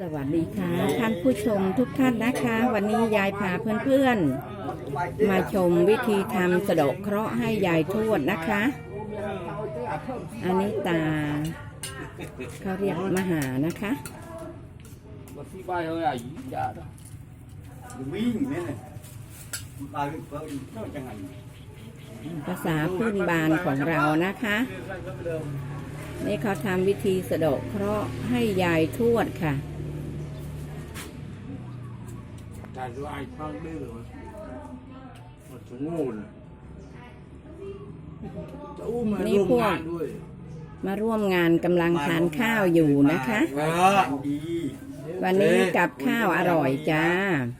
สวัสดีค่ะ ท่านผู้ชมทุกท่านนะคะ วันนี้ยายพาเพื่อนๆ มาชมวิธีทำสะเดอกเคราะห์ให้ยายทวดนะคะ อันนี้ตาเขาเรียกมหานะคะ Một phi bay hơi à, ý dạ đó. วิ่งเนี่ยตายเพิ่มก็จังไงภาษาพื้นบ้านของเรานะคะ นี่เขาทำวิธีสะเดอกเคราะห์ให้ยายทวดค่ะ Tại do ai khoan đây rồi. Một số ngô này. Cháu mà Ní luôn cuồng. ngàn đuôi. มาร่วมงานกำลังทานข้าวอยู่นะคะ ดีวันนี้กับข้าวอร่อยจ้า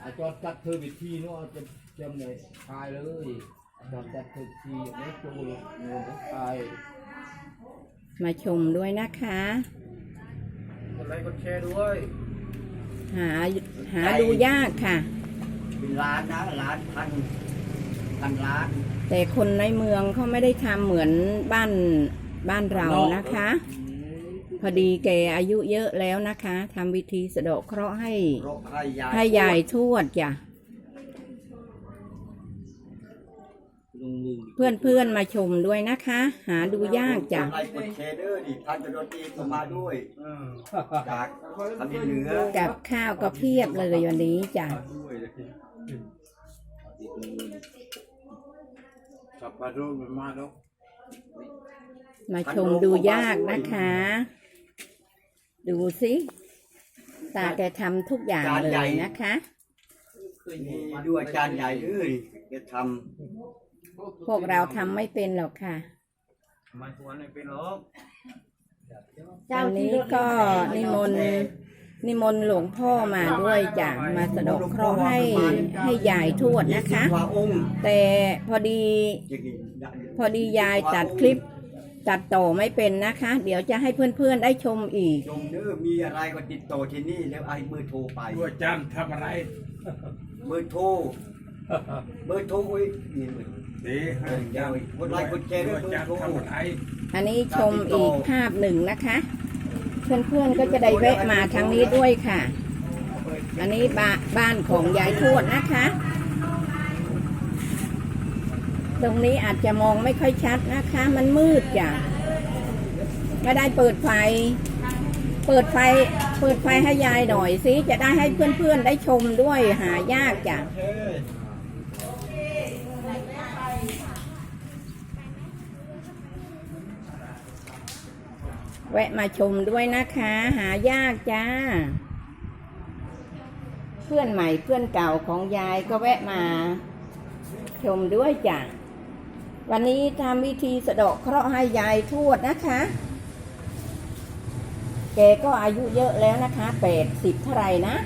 À, cho chặt thơ vị thi nó cho châm này khai lưới. Cho chặt thơ thi nó trôi ngô nó khai. มาชมด้วยนะคะ Còn đây con xe đuôi. หาหาดูยากค่ะ เป็นล้านนะล้านพันพันล้าน แต่คนในเมืองเขาไม่ได้ทำเหมือนบ้านบ้านเรานะคะ พอดีแกอายุเยอะแล้วนะคะทำวิธีสะเดาะเคราะห์ให้โรคให้ยาให้ยายทวดจ้ะ เพื่อนเพื่อนๆมาชมด้วยนะคะ หาดูยากจ้ะไลค์กดแชร์เด้อดิท่านจะโดนตีเข้ามาด้วยจากทำเหนือกับข้าวก็เพียบเลยวันนี้จ้ะ Sắp bà rồi mà ma đâu. มาชมดูยากนะคะ ดูสิตาแกทำทุกอย่างเลยนะคะนี่ดูอาจารย์ใหญ่เด้อจะท พวกเราทำไม่เป็นหรอกค่ะ Mà cuốn này bên đó. วันนี้ก็นิมนต์นิมนต์หลวงพ่อมาด้วยจ้ะมาสะเดอกเคราะห์ให้ให้ยายทวดำนะคะยี่สิบกว่าองค์แต่พอดีอย่างนี้ได้พอดียายตัดคลิปตัดต่อไม่เป็นนะคะ เดี๋ยวจะให้เพื่อนๆได้ชมอีกชมเด้อมีอะไรก็ติดต่อที่นี่แล้วไอ้เบอร์โทรไป Đùa chăn thăm ở đây. เบอร์โทร เบอร์โทรไว้นี่เบอร์ Để Ừ, dạ, một like, một share Đùa nữa, chăn cô. thăm ở đây. อันนี้ชมอีกภาพหนึ่งนะคะ เพื่อนๆก็จะได้แวะมาทางนี้ด้วยค่ะ อันนี้บ้าบ้านของยายทวดนะคะ ตรงนี้อาจจะมองไม่ค่อยชัดนะคะ มันมืดจ้ะไม่ได้เปิดไฟ เปิดไฟ เปิดไฟให้ยายหน่อยสิจะได้ให้เพื่อนๆได้ชมด้วยหายากจ้ะ แวะมาชมด้วยนะคะ หายากจ้า เพื่อนใหม่เพื่อนเก่าของยายก็แวะมา ชมด้วยจ้ะวันนี้ทำวิธีสะเดาะเคราะห์ให้ยายทวดนะคะ แกก็อายุเยอะแล้วนะคะแปดสิบเท่าไรนะ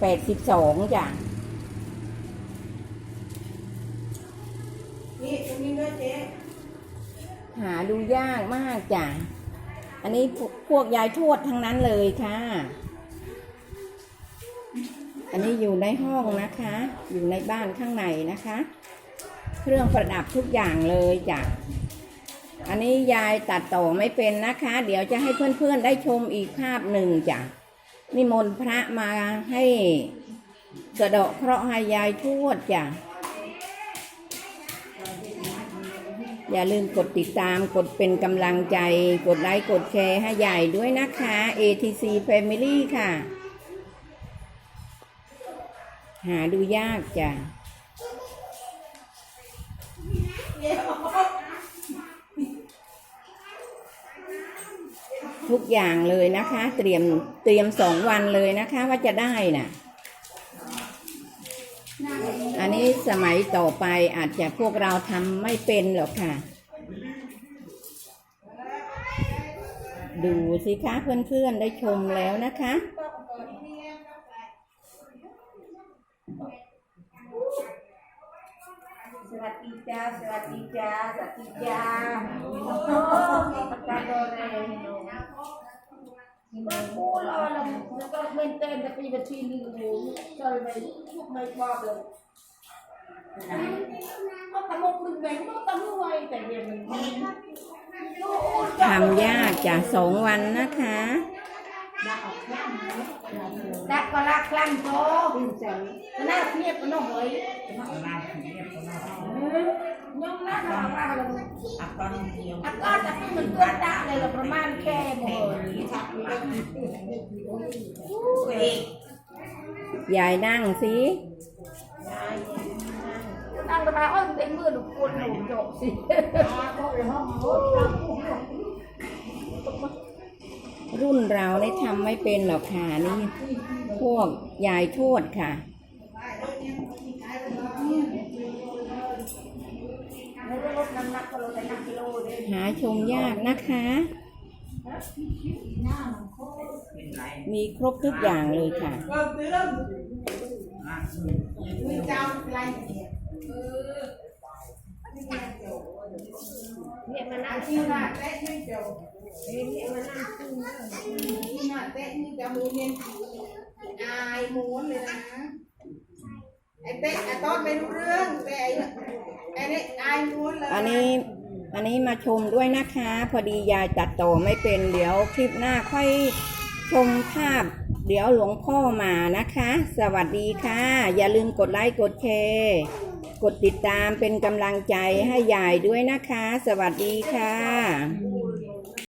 แปดสิบสองจ้ะนี่ตรงนี้ด้วยเจ๊ หาดูยากมากจ้ะ อันนี้พวกยายทวดทั้งนั้นเลยค่ะ อันนี้อยู่ในห้องนะคะ อยู่ในบ้านข้างในนะคะ เครื่องประดับทุกอย่างเลยจ้ะ อันนี้ยายตัดต่อไม่เป็นนะคะ เดี๋ยวจะให้เพื่อนๆได้ชมอีกภาพหนึ่งจ้ะ นิมนต์พระมาให้สะดาะเคราะห์ให้ยายทวดจ้ะ อย่าลืมกดติดตามกดเป็นกำลังใจ กดไลค์กดแชร์ให้ใหญ่ด้วยนะคะ ATC Family ค่ะ หาดูยากจ้ะทุกอย่างเลยนะคะ เตรียมเตรียมสองวันเลยนะคะว่าจะได้น่ะ สมัยต่อไปอาจจะพวกเราทำไม่เป็นหรอกค่ะ ดูสิคะเพื่อนๆได้ชมแล้วนะคะ สวัสดีจ้า สวัสดีจ้า สวัสดีจ้าโอ้โปากกาโดเรมาพูดอะไรแล้วก็เมนเต้นแต่ปีบัญชีนี่โอ้โหจอยไม่ไม่ชอบเลย ทำยากจ้ะสองวันนะคะดักก็รักคลั่งโตน่าเครียดก็น้องเฮ้ยยอมรับว่าว่าเราอักก้อนเดียวอักก้อนแต่มันเกินด่าเลยละประมาณแค่หมดยายนั่งสิ นั่งกระบะอ้อยเป็นมือหนุกคนหนุกจบสิรุ่นเราได้ทำไม่เป็นหรอกค่ะนี่พวกยายทวดค่ะหาชมยากนะคะ มีครบทุกอย่างเลยค่ะ เนี่ยมันนั่งชิวนะเต๊ะไม่เจียวเอ๊ะเนี่ยมันนั่งชิวนะนี่น่ะเต๊ะนี่จะมูเนียนอายม้วนเลยนะไอ้เต๊ะไอ้ต้นไม่รู้เรื่องแต่ไอ้ไอนี่อายม้วนเลยอันนี้อันนี้มาชมด้วยนะคะ พอดียายตัดต่อไม่เป็นเดี๋ยวคลิปหน้าค่อยชมภาพ เดี๋ยวหลวงพ่อมานะคะ สวัสดีค่ะ อย่าลืมกดไลค์กดแชร์ กดติดตามเป็นกำลังใจให้ยายด้วยนะคะ สวัสดีค่ะ